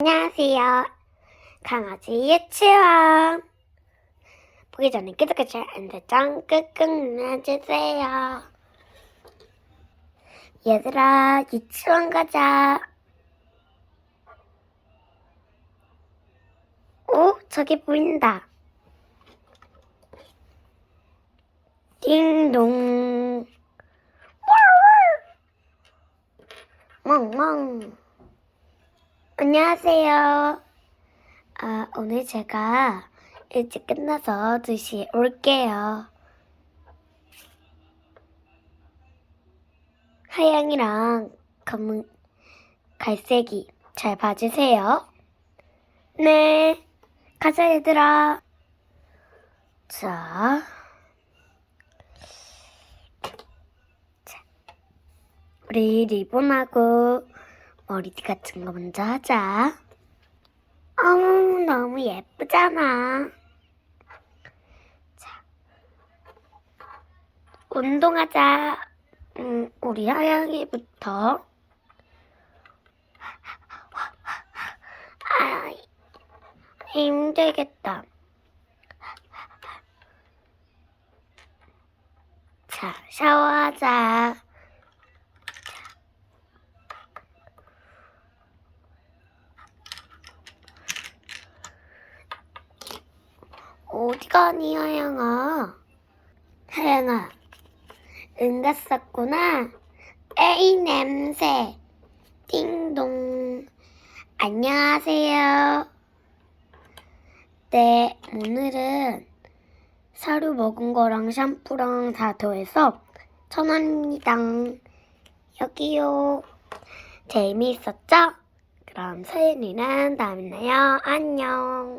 안녕하세요. 강아지 유치원. 보기 전에 구독과 좋아요, 설정 꾹꾹 눌러주세요. 얘들아, 유치원 가자. 오, 저기 보인다. 띵동. 멍멍. 안녕하세요. 아, 오늘 제가 일찍 끝나서 2시에 올게요. 하양이랑 검은 갈색이 잘 봐주세요. 네. 가자, 얘들아. 자. 자. 우리 리본하고 머리띠 같은 거 먼저 하자. 어머, 너무 예쁘잖아. 자, 운동하자. 음, 우리 하양이부터. 아, 힘들겠다. 자, 샤워하자. 어디 가니, 하양아? 하양아, 응 갔었구나. 에이, 냄새. 띵동. 안녕하세요. 네, 오늘은 사료 먹은 거랑 샴푸랑 다 더해서 천 원입니다. 여기요. 재미있었죠? 그럼 서연이는 다음에 나요. 안녕.